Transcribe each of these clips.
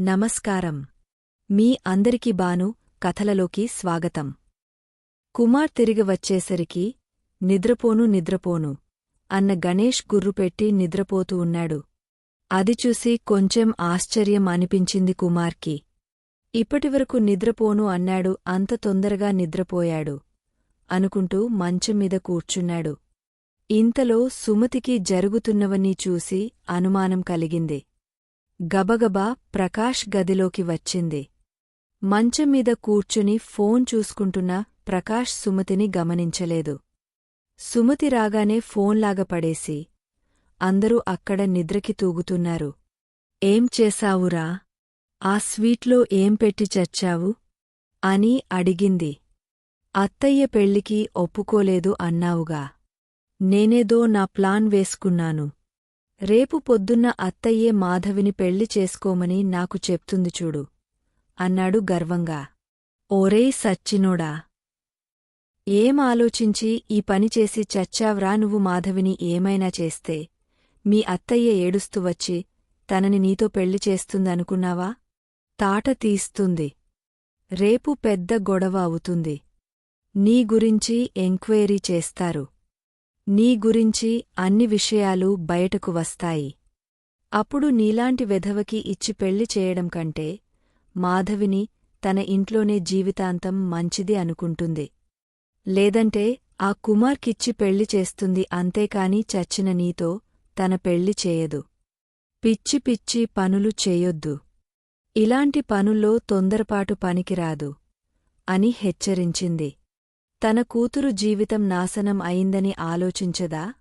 నమస్కారం. మీ అందరికి బాను కథలలోకి స్వాగతం. కుమార్ తిరిగి వచ్చేసరికి నిద్రపోను నిద్రపోను అన్న గణేష్ గుర్రుపెట్టి నిద్రపోతూ ఉన్నాడు. అది చూసి కొంచెం ఆశ్చర్యం అనిపించింది కుమార్కి. ఇప్పటివరకు నిద్రపోను అన్నాడు అంత తొందరగా నిద్రపోయాడు అనుకుంటూ మంచం మీద కూర్చున్నాడు. ఇంతలో సుమతికి జరుగుతున్నవన్నీ చూసి అనుమానం కలిగింది. గబగబా ప్రకాష్ గదిలోకి వచ్చింది. మంచం మీద కూర్చుని ఫోన్ చూసుకుంటున్న ప్రకాష్ సుమతిని గమనించలేదు. సుమతి రాగానే ఫోన్లాగా పడేసి అందరూ అక్కడ నిద్రకి తూగుతున్నారు. ఏం చేశావురా? ఆ స్వీట్లో ఏం పెట్టి చచ్చావు? అని అడిగింది. అత్తయ్య పెళ్ళికి ఒప్పుకోలేదు అన్నావుగా. నేనేదో నా ప్లాన్ వేసుకున్నాను. రేపు పొద్దున్న అత్తయ్యే మాధవిని పెళ్ళి చేసుకోమని నాకు చెప్తుంది చూడు. అన్నాడు గర్వంగా. ఓరేయ్ సచ్చినోడా. ఏం ఆలోచించి ఈ పనిచేసి చచ్చావ్రా నువ్వు మాధవిని ఏమైనా చేస్తే? మీ అత్తయ్య ఏడుస్తూ వచ్చి తనని నీతో పెళ్ళి చేస్తుందనుకున్నావా? తాట తీస్తుంది. రేపు పెద్ద గొడవ అవుతుంది. నీ గురించి ఎంక్వైరీ చేస్తారు. నీ గురించి అన్ని విషయాలు బయటకు వస్తాయి. అప్పుడు నీలాంటి వెధవకి ఇచ్చి పెళ్ళి చేయడం కంటే మాధవిని తన ఇంట్లోనే జీవితాంతం మంచిది అనుకుంటుంది. లేదంటే ఆ కుమార్కిచ్చి పెళ్ళి చేస్తుంది అంతేకాని చచ్చిన నీతో తన పెళ్ళి చేయదు. పిచ్చి పిచ్చి పనులు చేయొద్దు. ఇలాంటి పనుల్లో తొందరపాటు పనికిరాదు అని హెచ్చరించింది. తన కూతురు జీవితం నాశనం అయిందని ఆలోచించదా?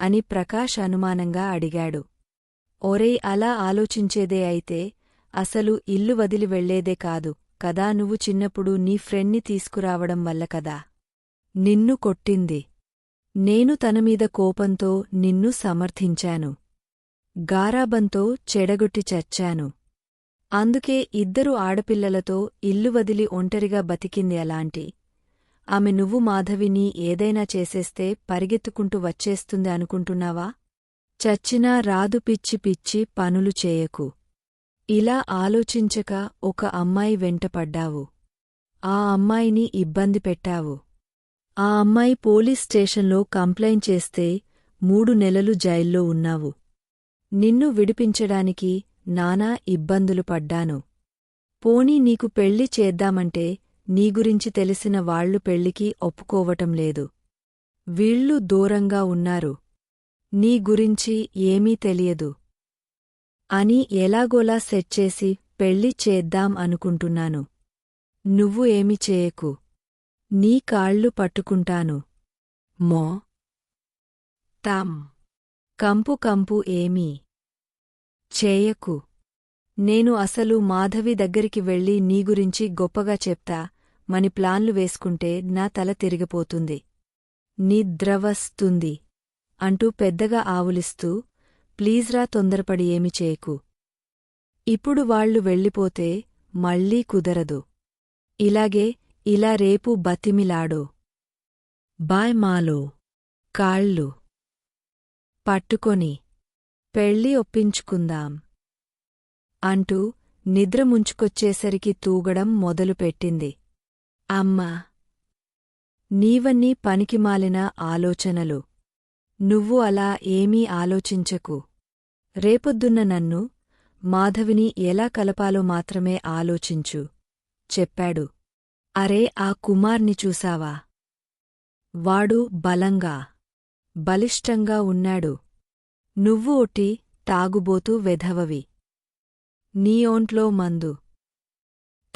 అని ప్రకాష్ అనుమానంగా అడిగాడు. ఒరేయ్ అలా ఆలోచించేదే అయితే అసలు ఇల్లు వదిలి వెళ్ళేదే కాదు కదా నువ్వు చిన్నప్పుడు నీ ఫ్రెండ్ని తీసుకురావడం వల్ల కదా? నిన్ను కొట్టింది. నేను తనమీద కోపంతో నిన్ను సమర్థించాను. గారాబంతో చెడగొట్టి చచ్చాను. అందుకే ఇద్దరు ఆడపిల్లలతో ఇల్లు వదిలి ఒంటరిగా బతికింది అలాంటి ఆమె నువ్వు మాధవిని ఏదైనా చేసేస్తే పరిగెత్తుకుంటూ వచ్చేస్తుంది అనుకుంటున్నావా? చచ్చినా రాదు పిచ్చి పిచ్చి పనులు చేయకు. ఇలా ఆలోచించక ఒక అమ్మాయి వెంటపడ్డావు. ఆ అమ్మాయిని ఇబ్బంది పెట్టావు. ఆ అమ్మాయి పోలీస్ స్టేషన్లో కంప్లైంట్ చేస్తే మూడు నెలలు జైల్లో ఉన్నావు. నిన్ను విడిపించడానికి నానా ఇబ్బందులు పడ్డాను. పోనీ నీకు పెళ్ళి చేద్దామంటే నీ గురించి తెలిసిన వాళ్ళు పెళ్ళికి ఒప్పుకోవటం లేదు. వీళ్ళు దూరంగా ఉన్నారు. నీ గురించి ఏమీ తెలియదు. అని ఎలాగోలా సెట్ చేసి పెళ్ళి చేద్దాం అనుకుంటున్నాను. నువ్వు ఏమి చేయకు. నీ కాళ్ళు పట్టుకుంటాను. మో. తాం. కంపు కంపు ఏమీ. చేయకు. నేను అసలు మాధవి దగ్గరికి వెళ్ళి నీ గురించి గొప్పగా చెప్తా. మని ప్లాన్లు వేసుకుంటే నా తల తిరిగిపోతుంది. నిద్రవస్తుంది. అంటూ పెద్దగా ఆవులిస్తూ ప్లీజ్రా తొందరపడి ఏమి చేయకు. ఇప్పుడు వాళ్ళు వెళ్ళిపోతే మళ్ళీ కుదరదు. ఇలాగే ఇలా రేపు బతిమిలాడో. బాయ్ మాలో. కాళ్ళు. పట్టుకొని. పెళ్ళి ఒప్పించుకుందాం అంటూ నిద్ర ముంచుకొచ్చేసరికి తూగడం మొదలుపెట్టింది. అమ్మా నీవన్నీ పనికిమాలిన ఆలోచనలు. నువ్వు అలా ఏమీ ఆలోచించకు. రేపొద్దున్న నన్ను మాధవిని ఎలా కలపాలో మాత్రమే ఆలోచించు చెప్పాడు. అరే ఆ కుమార్ని చూశావా వాడు బలంగా బలిష్టంగా ఉన్నాడు. నువ్వు ఒట్టి తాగుబోతూ వెధవవి. నీ ఒంట్లో మందు.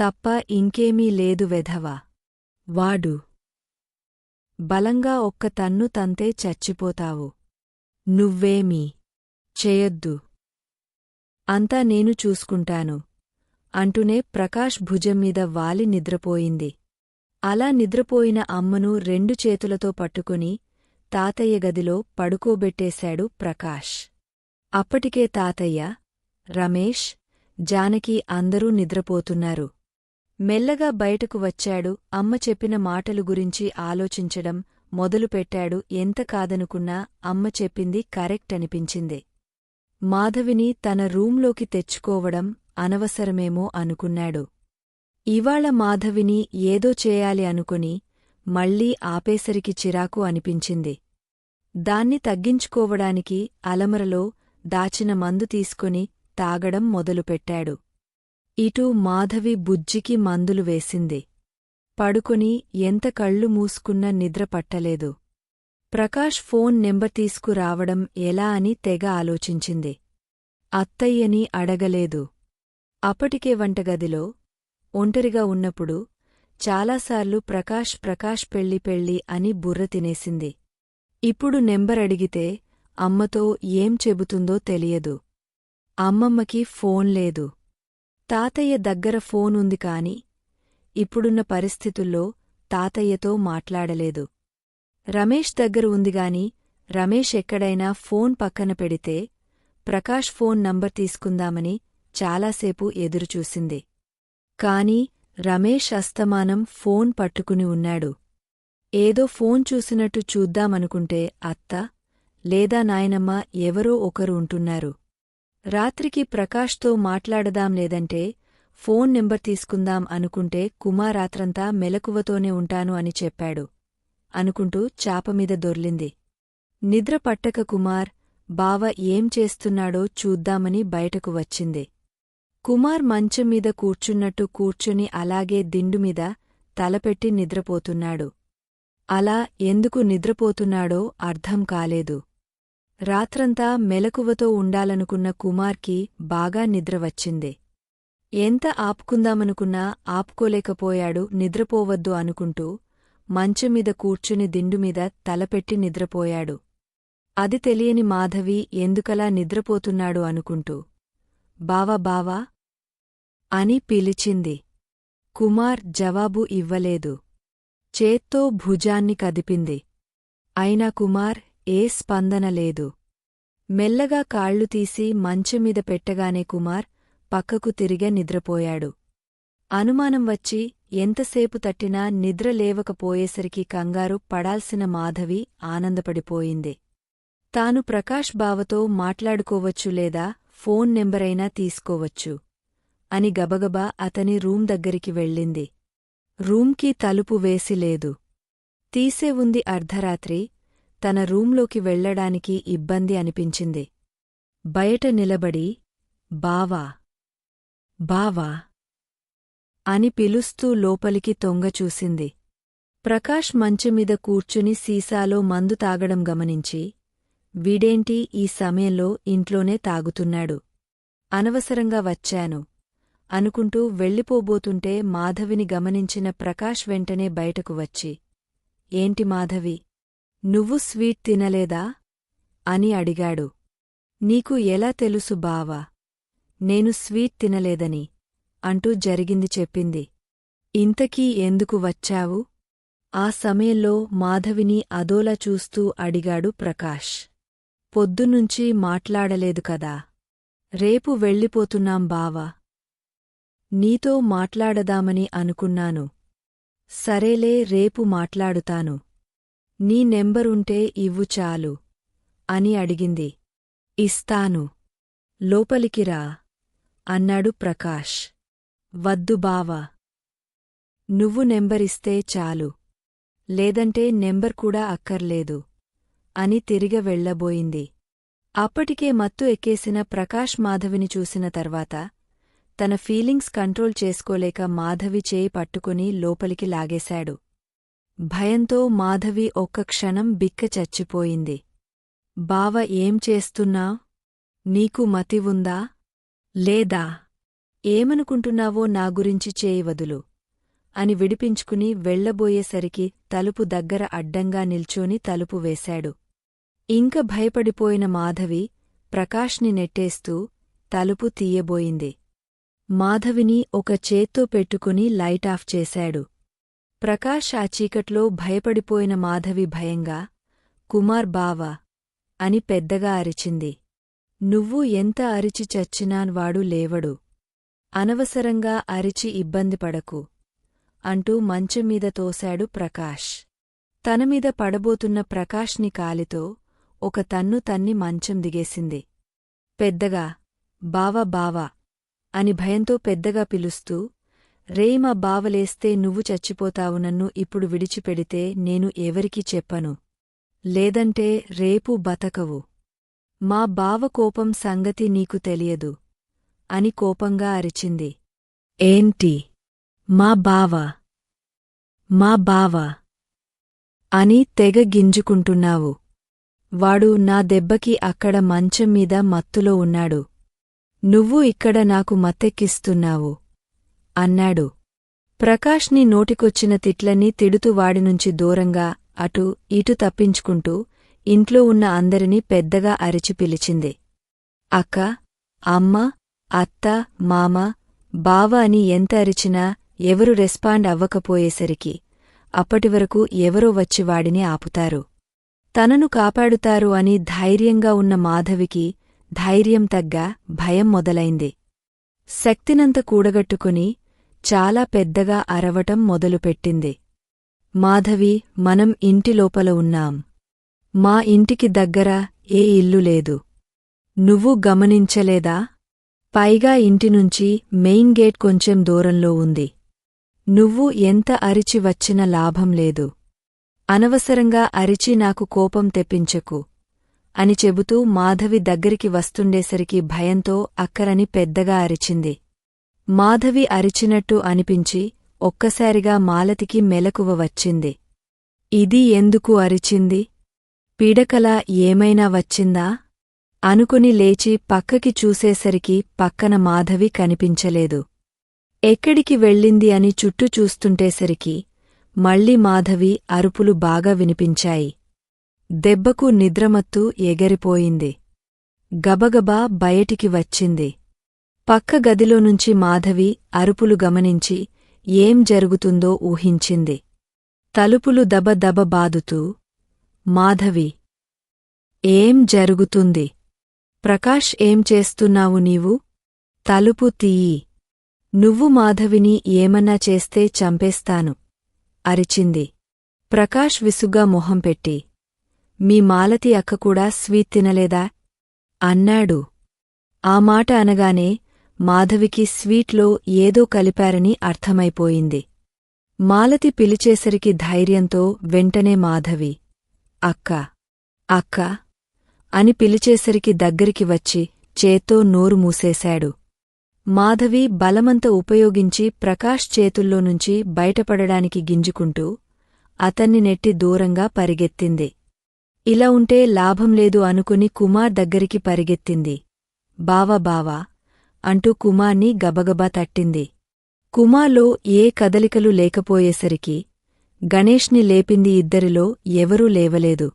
తప్ప ఇంకేమీ లేదు వెధవా. వాడు. బలంగా ఒక్క తన్ను తంతే చచ్చిపోతావు. నువ్వేమీ చేయొద్దు. అంతా నేను చూసుకుంటాను. అంటూనే ప్రకాష్ భుజం మీద వాలి నిద్రపోయింది. అలా నిద్రపోయిన అమ్మను రెండు చేతులతో పట్టుకుని తాతయ్య గదిలో పడుకోబెట్టేశాడు ప్రకాష్. అప్పటికే తాతయ్య రమేష్ జానకి అందరూ నిద్రపోతున్నారు. మెల్లగా బయటకు వచ్చాడు. అమ్మ చెప్పిన మాటలు గురించి ఆలోచించడం మొదలుపెట్టాడు. ఎంత కాదనుకున్నా అమ్మ చెప్పింది కరెక్ట్ అనిపించింది. మాధవిని తన రూంలోకి తెచ్చుకోవడం అనవసరమేమో అనుకున్నాడు. ఇవాళ మాధవిని ఏదో చేయాలి అనుకుని మళ్ళీ ఆపేసరికి చిరాకు అనిపించింది. దాన్ని తగ్గించుకోవడానికి అలమరలో దాచిన మందు తీసుకుని తాగడం మొదలుపెట్టాడు. ఇటూ మాధవి బుజ్జికి మందులు వేసింది. పడుకుని ఎంత కళ్ళు మూసుకున్నా నిద్ర పట్టలేదు. ప్రకాష్ ఫోన్ నెంబర్ తీసుకురావడం ఎలా అని తెగ ఆలోచించింది. అత్తయ్యని అడగలేదు. అప్పటికే వంటగదిలో ఒంటరిగా ఉన్నప్పుడు చాలాసార్లు ప్రకాష్ ప్రకాష్ పెళ్ళి పెళ్ళి అని బుర్ర తినేసింది. ఇప్పుడు నెంబర్ అడిగితే అమ్మతో ఏం చెబుతుందో తెలియదు. అమ్మమ్మకి ఫోన్ లేదు. తాతయ్య దగ్గర ఫోనుంది కాని ఇప్పుడున్న పరిస్థితుల్లో తాతయ్యతో మాట్లాడలేదు. రమేష్ దగ్గర ఉందిగాని రమేష్ ఎక్కడైనా ఫోన్ పక్కన పెడితే ప్రకాష్ ఫోన్ నంబర్ తీసుకుందామని చాలాసేపు ఎదురుచూసింది. కాని రమేష్ అస్తమానం ఫోన్ పట్టుకుని ఉన్నాడు. ఏదో ఫోన్ చూసినట్టు చూద్దామనుకుంటే అత్త లేదా నాయనమ్మ ఎవరో ఒకరు ఉంటున్నారు. రాత్రికి ప్రకాష్తో మాట్లాడదాం లేదంటే ఫోన్ నెంబర్ తీసుకుందాం అనుకుంటే కుమారాత్రంతా మెలకువతోనే ఉంటాను అని చెప్పాడు. అనుకుంటూ చాపమీద దొర్లింది. నిద్ర పట్టక కుమార్ బావ ఏం చేస్తున్నాడో చూద్దామని బయటకు వచ్చింది. కుమార్ మంచంమీద కూర్చున్నట్టు కూర్చుని అలాగే దిండుమీద తలపెట్టి నిద్రపోతున్నాడు. అలా ఎందుకు నిద్రపోతున్నాడో అర్థం కాలేదు. రాత్రంతా మెలకువతో ఉండాలనుకున్న కుమార్కి బాగా నిద్ర వచ్చింది. ఎంత ఆపుకుందామనుకున్నా ఆపుకోలేకపోయాడు నిద్రపోవద్దు అనుకుంటూ మంచమీద కూర్చుని దిండుమీద తలపెట్టి నిద్రపోయాడు. అది తెలియని మాధవి ఎందుకలా నిద్రపోతున్నాడు అనుకుంటూ. బావా బావా అని పిలిచింది. కుమార్ జవాబు ఇవ్వలేదు. చేత్తో భుజాన్ని కదిపింది. అయినా కుమార్ ఏ స్పందన లేదు. మెల్లగా కాళ్ళు తీసి మంచమీద పెట్టగానే కుమార్ పక్కకు తిరిగే నిద్రపోయాడు. అనుమానం వచ్చి ఎంతసేపు తట్టినా నిద్ర లేవకపోయేసరికి కంగారు పడాల్సిన మాధవి ఆనందపడిపోయింది. తాను ప్రకాష్ బావతో మాట్లాడుకోవచ్చు లేదా ఫోన్ నెంబరైనా తీసుకోవచ్చు అని గబగబా అతని రూం దగ్గరికి వెళ్ళింది. రూమ్కి తలుపు వేసిలేదు తీసే ఉంది అర్ధరాత్రి తన రూంలోకి వెళ్ళడానికి ఇబ్బంది అనిపించింది. బయట నిలబడి బావా బావా అని పిలుస్తూ లోపలికి తొంగచూసింది ప్రకాష్ మంచమీద కూర్చుని సీసాలో మందు తాగడం గమనించి వీడేంటి ఈ సమయంలో ఇంట్లోనే తాగుతున్నాడు? అనవసరంగా వచ్చాను అనుకుంటూ వెళ్ళిపోబోతుంటే మాధవిని గమనించిన ప్రకాష్ వెంటనే బయటకు వచ్చి ఏంటి మాధవి? నువ్వు స్వీట్ తినలేదా? అని అడిగాడు. నీకు ఎలా తెలుసు బావా? నేను స్వీట్ తినలేదని అంటూ జరిగింది చెప్పింది. ఇంతకీ ఎందుకు వచ్చావు? ఆ సమయంలో మాధవిని అదోలా చూస్తూ అడిగాడు ప్రకాష్. పొద్దునుంచి మాట్లాడలేదు కదా. రేపు వెళ్ళిపోతున్నాం బావా. నీతో మాట్లాడదామని అనుకున్నాను. సరేలే రేపు మాట్లాడుతాను. నీ నెంబరుంటే ఇవ్వు చాలు అని అడిగింది. ఇస్తాను. లోపలికి రా అన్నాడు ప్రకాష్. వద్దు బావా. నువ్వు నెంబరిస్తే చాలు. లేదంటే నెంబర్ కూడా అక్కర్లేదు అని తిరిగ వెళ్ళబోయింది అప్పటికే మత్తు ఎక్కేసిన ప్రకాష్ మాధవిని చూసిన తర్వాత తన ఫీలింగ్స్ కంట్రోల్ చేసుకోలేక మాధవి చేయి పట్టుకుని లోపలికి లాగేశాడు. భయంతో మాధవి ఒక్క క్షణం బిక్క చచ్చిపోయింది. బావ ఏం చేస్తున్నా? నీకు మతి ఉందా? లేదా? ఏమనుకుంటున్నావో నా గురించి చేయి వదులు అని విడిపించుకుని వెళ్ళబోయేసరికి తలుపు దగ్గర అడ్డంగా నిల్చోని తలుపు వేశాడు. ఇంక భయపడిపోయిన మాధవి ప్రకాష్ని నెట్టేస్తూ తలుపు తీయబోయింది. మాధవిని ఒక చేత్తో పెట్టుకుని లైటాఫ్ చేశాడు. ప్రకాష్ ఆ చీకట్లో భయపడిపోయిన మాధవి భయంగా కుమార్ బావా అని పెద్దగా అరిచింది. నువ్వు ఎంత అరిచి చచ్చినాన్వాడు లేవడు. అనవసరంగా అరిచి ఇబ్బంది పడకు అంటూ మంచమీద తోశాడు ప్రకాష్. తనమీద పడబోతున్న ప్రకాష్ని కాలితో ఒక తన్ను తన్ని మంచం దిగేసింది. పెద్దగా బావ బావా అని భయంతో పెద్దగా పిలుస్తూ రేమ మా బావలేస్తే నువ్వు చచ్చిపోతావు నన్ను ఇప్పుడు విడిచిపెడితే నేను ఎవరికీ చెప్పను. లేదంటే రేపు బతకవు. మా బావ కోపం సంగతి నీకు తెలియదు. అని కోపంగా అరిచింది. ఏంటి? మా బావ. మా బావ. అని తెగ గింజుకుంటున్నావు. వాడు నా దెబ్బకి అక్కడ మంచం మీద మత్తులో ఉన్నాడు. నువ్వు ఇక్కడ నాకు మత్తెక్కిస్తున్నావు. అన్నాడు. ప్రకాష్ని నోటికొచ్చిన తిట్లన్నీ తిడుతూ వాడినుంచి దూరంగా అటు ఇటు తప్పించుకుంటూ ఇంట్లో ఉన్న అందరినీ పెద్దగా అరిచి పిలిచింది. అక్క అమ్మ అత్త మామ బావ అని ఎంత అరిచినా ఎవరు రెస్పాండ్ అవ్వకపోయేసరికి అప్పటివరకు ఎవరో వచ్చి వాడిని ఆపుతారు. తనను కాపాడుతారు అని ధైర్యంగా ఉన్న మాధవికి ధైర్యం తగ్గా భయం మొదలైంది. శక్తినంత కూడగట్టుకుని చాలా పెద్దగా అరవటం మొదలుపెట్టింది. మాధవి మనం ఇంటి లోపల ఉన్నాం. మా ఇంటికి దగ్గర ఏ ఇల్లు లేదు. నువ్వు గమనించలేదా? పైగా ఇంటినుంచి మెయిన్ గేట్ కొంచెం దూరంలో ఉంది. నువ్వు ఎంత అరిచి వచ్చిన లాభం లేదు. అనవసరంగా అరిచి నాకు కోపం తెప్పించకు అని చెబుతూ మాధవి దగ్గరికి వస్తుండేసరికి భయంతో అక్కరని పెద్దగా అరిచింది. మాధవి అరిచినట్టు అనిపించి ఒక్కసారిగా మాలతికి మెలకువ వచ్చింది. ఇది ఎందుకు అరిచింది? పీడకల ఏమైనా వచ్చిందా? అనుకుని లేచి పక్కకి చూసేసరికి పక్కన మాధవి కనిపించలేదు. ఎక్కడికి వెళ్ళింది అని చుట్టూ చూస్తుంటేసరికి మళ్ళీ మాధవి అరుపులు బాగా వినిపించాయి. దెబ్బకు నిద్రమత్తు ఎగరిపోయింది. గబగబా బయటికి వచ్చింది. పక్క గదిలోనుంచి మాధవి అరుపులు గమనించి ఏం జరుగుతుందో ఊహించింది. తలుపులు దబ దబ బాదుతూ మాధవి ఏం జరుగుతుంది? ప్రకాష్ ఏం చేస్తున్నావు నీవు? తలుపు తీయి. నువ్వు మాధవిని ఏమన్నా చేస్తే చంపేస్తాను అరిచింది. ప్రకాష్ విసుగ్గా మొహం పెట్టి మీ మాలతి అక్క కూడా స్వీట్ తినలేదా? అన్నాడు. ఆ మాట అనగానే మాధవికి స్వీట్లో ఏదో కలిపారని అర్థమైపోయింది. మాలతి పిలిచేసరికి ధైర్యంతో వెంటనే మాధవి అక్క అక్క అని పిలిచేసరికి దగ్గరికి వచ్చి చేత్తో నోరు మూసేశాడు. మాధవి బలమంత ఉపయోగించి ప్రకాష్ చేతుల్లో నుంచి బయటపడడానికి గింజుకుంటూ అతన్ని నెట్టి దూరంగా పరిగెత్తింది. ఇలా ఉంటే లాభం లేదు అనుకుని కుమార్ దగ్గరికి పరిగెత్తింది. బావా బావా అంటూ కుమార్ని గబగబా తట్టింది. కుమార్లో ఏ కదలికలు లేకపోయేసరికి గణేష్ని లేపింది ఇద్దరిలో ఎవరూ లేవలేదు.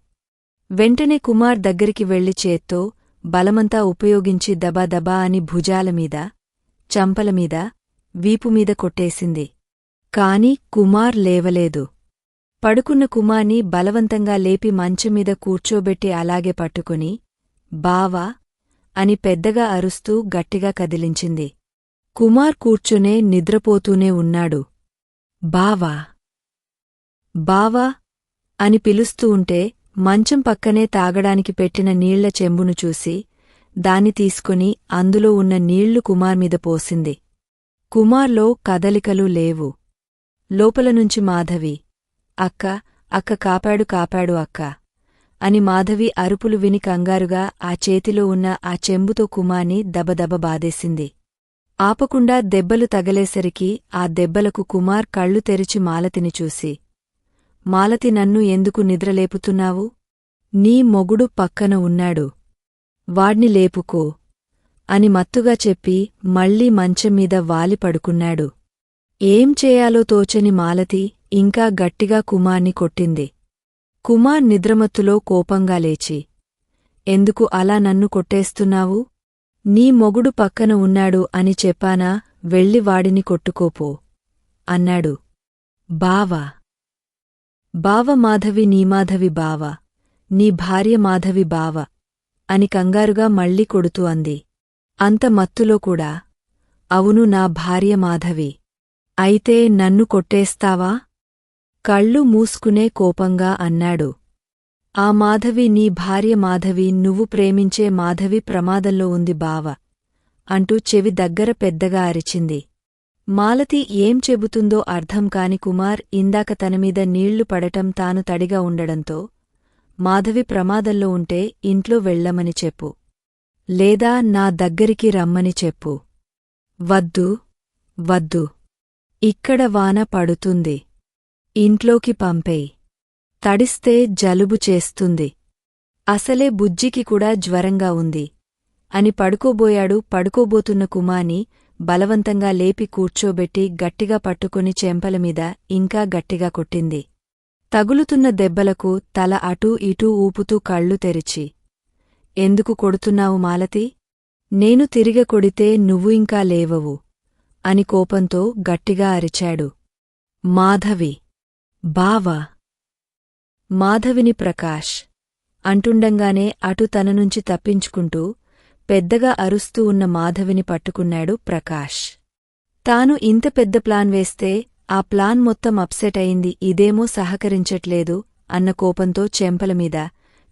వెంటనే కుమార్ దగ్గరికి వెళ్ళి చేత్తో బలమంతా ఉపయోగించి దబాదబా అని భుజాలమీద చంపలమీద వీపుమీద కొట్టేసింది. కాని కుమార్ లేవలేదు. పడుకున్న కుమార్ని బలవంతంగా లేపి మంచమీద కూర్చోబెట్టి అలాగే పట్టుకుని బావా అని పెద్దగా అరుస్తూ గట్టిగా కదిలించింది. కుమార్ కూర్చునే నిద్రపోతూనే ఉన్నాడు. బావా! బావా! అని పిలుస్తూ ఉంటే మంచం పక్కనే తాగడానికి పెట్టిన నీళ్ళ చెంబును చూసి దాన్ని తీసుకుని అందులో ఉన్న నీళ్ళు కుమార్ మీద పోసింది. కుమార్లో కదలికలు లేవు. లోపలనుంచి మాధవి అక్క అక్క కాపాడు కాపాడు అక్క. అని మాధవి అరుపులు విని కంగారుగా ఆ చేతిలో ఉన్న ఆ చెంబుతో కుమాని దబదబ బాధేసింది. ఆపకుండా దెబ్బలు తగలేసరికి ఆ దెబ్బలకు కుమార్ కళ్ళు తెరిచి మాలతిని చూసి మాలతి నన్ను ఎందుకు నిద్రలేపుతున్నావు? నీ మొగుడు పక్కన ఉన్నాడు. వాడ్ని లేపుకో అని మత్తుగా చెప్పి మళ్ళీ మంచంమీద వాలి పడుకున్నాడు. ఏం చేయాలో తోచని మాలతి ఇంకా గట్టిగా కుమార్ని కొట్టింది. కుమార్ నిద్రమత్తులో కోపంగా లేచి ఎందుకు అలా నన్ను కొట్టేస్తున్నావు? నీ మొగుడు పక్కన ఉన్నాడు అని చెప్పానా? వెళ్ళి వాడిని కొట్టుకోపో అన్నాడు. బావా బావ మాధవి బావ నీ భార్య మాధవి బావ అని కంగారుగా మళ్ళీ కొడుతూ అంది. అంత మత్తులో కూడా అవును నా భార్య మాధవి అయితే నన్ను కొట్టేస్తావా? కళ్ళు మూసుకునే కోపంగా అన్నాడు. ఆ మాధవి నీ భార్య మాధవి నువ్వు ప్రేమించే మాధవి ప్రమాదంలో ఉంది బావ అంటూ చెవి దగ్గర పెద్దగా అరిచింది. మాలతి ఏం చెబుతుందో అర్థం కాని కుమార్ ఇందాక తనమీద నీళ్ళు పడటం తాను తడిగా ఉండడంతో మాధవి ప్రమాదంలో ఉంటే ఇంట్లో వెళ్ళమని చెప్పు. లేదా నా దగ్గరికి రమ్మని చెప్పు. వద్దు వద్దు. ఇక్కడ వాన పడుతుంది. ఇంట్లోకి పంపేయి తడిస్తే జలుబు చేస్తుంది. అసలే బుజ్జికి కూడా జ్వరంగా ఉంది. అని పడుకోబోయాడు పడుకోబోతున్న కుమాని బలవంతంగా లేపి కూర్చోబెట్టి గట్టిగా పట్టుకుని చెంపలమీద ఇంకా గట్టిగా కొట్టింది. తగులుతున్న దెబ్బలకు తల అటూ ఇటూ ఊపుతూ కళ్ళు తెరిచి ఎందుకు కొడుతున్నావు మాలతి? నేను తిరిగ కొడితే నువ్వు ఇంకా లేవవు అని కోపంతో గట్టిగా అరిచాడు. మాధవి బావా. మాధవిని ప్రకాష్. అంటుండంగానే అటు తన నుంచి తప్పించుకుంటూ పెద్దగా అరుస్తూ ఉన్న మాధవిని పట్టుకున్నాడు ప్రకాష్. తాను ఇంత పెద్ద ప్లాన్ వేస్తే ఆ ప్లాన్ మొత్తం అప్సెట్ అయింది ఇదేమో సహకరించట్లేదు అన్న కోపంతో చెంపలమీద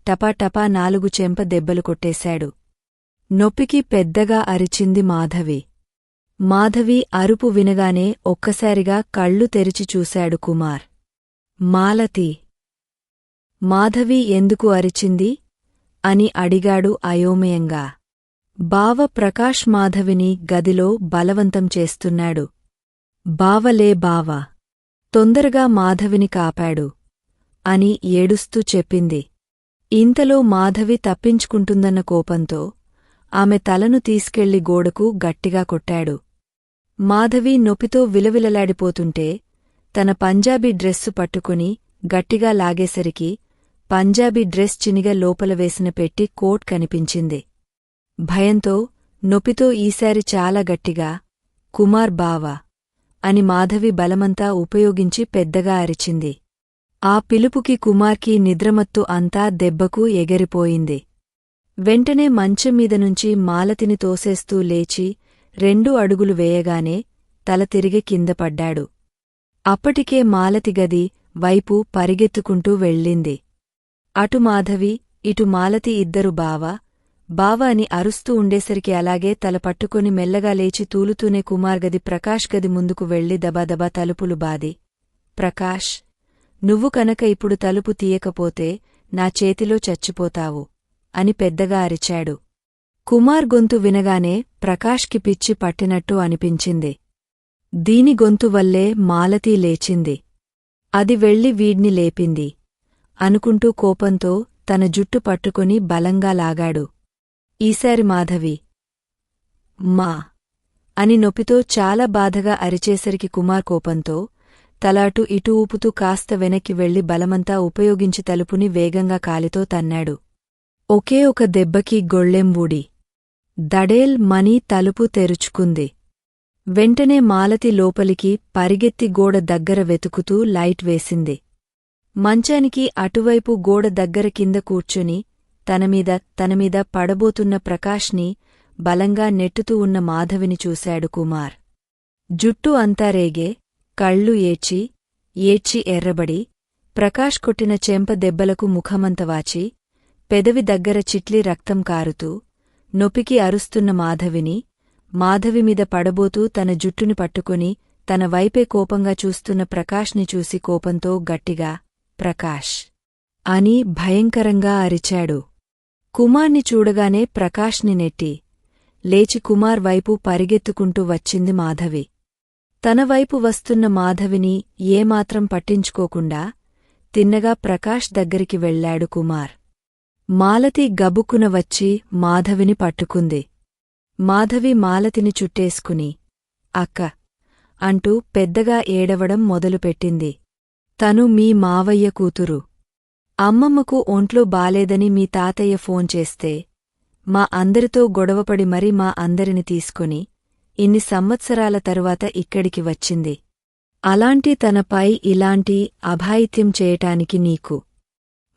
టపాటపా నాలుగు చెంప దెబ్బలు కొట్టేశాడు. నొప్పికి పెద్దగా అరిచింది మాధవి. మాధవి అరుపు వినగానే ఒక్కసారిగా కళ్ళు తెరిచి చూశాడు కుమార్. మాలతి మాధవి ఎందుకు అరిచింది? అని అడిగాడు అయోమయంగా. బావ ప్రకాష్ మాధవిని గదిలో బలవంతం చేస్తున్నాడు. బావలే బావ తొందరగా మాధవిని కాపాడు అని ఏడుస్తూ చెప్పింది. ఇంతలో మాధవి తప్పించుకుంటుందన్న కోపంతో ఆమె తలను తీసుకెళ్ళి గోడకు గట్టిగా కొట్టాడు. మాధవి నొప్పితో విలవిలలాడిపోతుంటే తన పంజాబీ డ్రెస్సు పట్టుకుని గట్టిగా లాగేసరికి పంజాబీ డ్రెస్ చినిగా లోపల వేసిన పెట్టి కోట్ కనిపించింది. భయంతో నొప్పితో ఈసారి చాలా గట్టిగా కుమార్ బావా అని మాధవి బలమంతా ఉపయోగించి పెద్దగా అరిచింది. ఆ పిలుపుకి కుమార్కి నిద్రమత్తు అంతా దెబ్బకు ఎగరిపోయింది. వెంటనే మంచం మీద నుంచి మాలతిని తోసేస్తూ లేచి రెండు అడుగులు వేయగానే తల తిరిగి కిందపడ్డాడు అప్పటికే మాలతి గది వైపు పరిగెత్తుకుంటూ వెళ్ళింది. అటు మాధవి ఇటు మాలతి ఇద్దరు బావా. బావ అని అరుస్తూ ఉండేసరికి అలాగే తల పట్టుకుని మెల్లగా లేచి తూలుతూనే కుమార్ గది ప్రకాష్ గది ముందుకు వెళ్ళి దబాదబా తలుపులు బాది. ప్రకాష్ నువ్వు కనుక ఇప్పుడు తలుపు తీయకపోతే నా చేతిలో చచ్చిపోతావు అని పెద్దగా అరిచాడు. కుమార్ గొంతు వినగానే ప్రకాష్కి పిచ్చి పట్టినట్టు అనిపించింది. దీని గొంతువల్లే మాలతీ లేచింది. అది వెళ్ళి వీడ్ని లేపింది. అనుకుంటూ కోపంతో తన జుట్టు పట్టుకుని బలంగా లాగాడు. ఈసారి మాధవి. మా. అని నొప్పితో చాలా బాధగా అరిచేసరికి కుమార్ కోపంతో తలాటు ఇటు ఊపుతూ కాస్త వెనక్కి వెళ్ళి బలమంతా ఉపయోగించి తలుపుని వేగంగా కాలితో తన్నాడు. ఒకే ఒక దెబ్బకి గొళ్ళెంబూడి దడేల్ మనీ తలుపు తెరుచుకుంది. వెంటనే మాలతి లోపలికి పరిగెత్తి గోడ దగ్గర వెతుకుతూ లైట్ వేసింది. మంచానికి అటువైపు గోడ దగ్గర కింద కూర్చుని తనమీద తనమీద పడబోతున్న ప్రకాష్ని బలంగా నెట్టుతూ ఉన్న మాధవిని చూశాడు కుమార్. జుట్టు అంతా రేగే కళ్ళు ఏడ్చి ఏడ్చి ఎర్రబడి ప్రకాష్ కొట్టిన చెంప దెబ్బలకు ముఖమంతవాచి పెదవి దగ్గర చిట్లి రక్తం కారుతూ నొపికి అరుస్తున్న మాధవిని మాధవిమీద పడబోతూ తన జుట్టుని పట్టుకుని తన వైపే కోపంగా చూస్తున్న ప్రకాష్ని చూసి కోపంతో గట్టిగా ప్రకాష్ అని భయంకరంగా అరిచాడు. కుమార్ని చూడగానే ప్రకాష్ని నెట్టి లేచి కుమార్ వైపు పరిగెత్తుకుంటూ వచ్చింది మాధవి. తన వైపు వస్తున్న మాధవిని ఏమాత్రం పట్టించుకోకుండా తిన్నగా ప్రకాష్ దగ్గరికి వెళ్ళాడు కుమార్. మాలతి గబుక్కున వచ్చి మాధవిని పట్టుకుంది. మాధవి మాలతిని చుట్టేసుకుని అక్క అంటూ పెద్దగా ఏడవడం మొదలుపెట్టింది. తను మీ మావయ్య కూతురు. అమ్మమ్మకు ఒంట్లో బాలేదని మీ తాతయ్య ఫోన్ చేస్తే మా అందరితో గొడవపడి మరి మా అందరిని తీసుకుని ఇన్ని సంవత్సరాల తరువాత ఇక్కడికి వచ్చింది. అలాంటి తనపై ఇలాంటి అభాయిత్యం చేయటానికి నీకు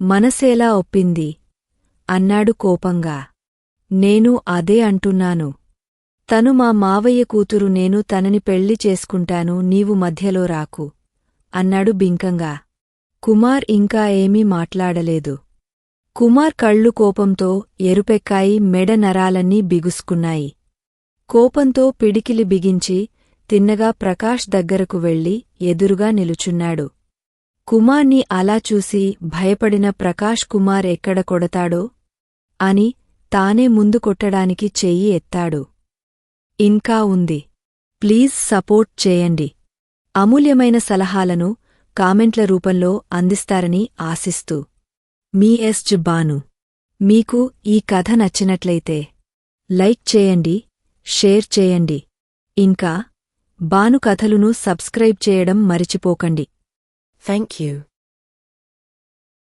మనసేలా ఒప్పింది అన్నాడు కోపంగా. నేను అదే అంటున్నాను. తను మా మావయ్య కూతురు నేను తనని పెళ్ళి చేసుకుంటాను నీవు మధ్యలో రాకు అన్నాడు బింకంగా. కుమార్ ఇంకా ఏమీ మాట్లాడలేదు. కుమార్ కళ్ళు కోపంతో ఎరుపెక్కాయి మెడ నరాలన్నీ బిగుసుకున్నాయి. కోపంతో పిడికిలి బిగించి తిన్నగా ప్రకాష్ దగ్గరకు వెళ్ళి ఎదురుగా నిలుచున్నాడు. కుమార్ని అలా చూసి భయపడిన ప్రకాష్ కుమార్ ఎక్కడ కొడతాడో అని తానే ముందు కొట్టడానికి చెయ్యి ఎత్తాడు. ఇంకా ఉంది. ప్లీజ్ సపోర్ట్ చేయండి. అమూల్యమైన సలహాలను కామెంట్ల రూపంలో అందిస్తారని ఆశిస్తూ. మీ ఎస్ బాను మీకు ఈ కథ నచ్చినట్లయితే లైక్ చేయండి షేర్ చేయండి. ఇంకా బాను కథలును సబ్స్క్రైబ్ చేయడం మరిచిపోకండి. Thank you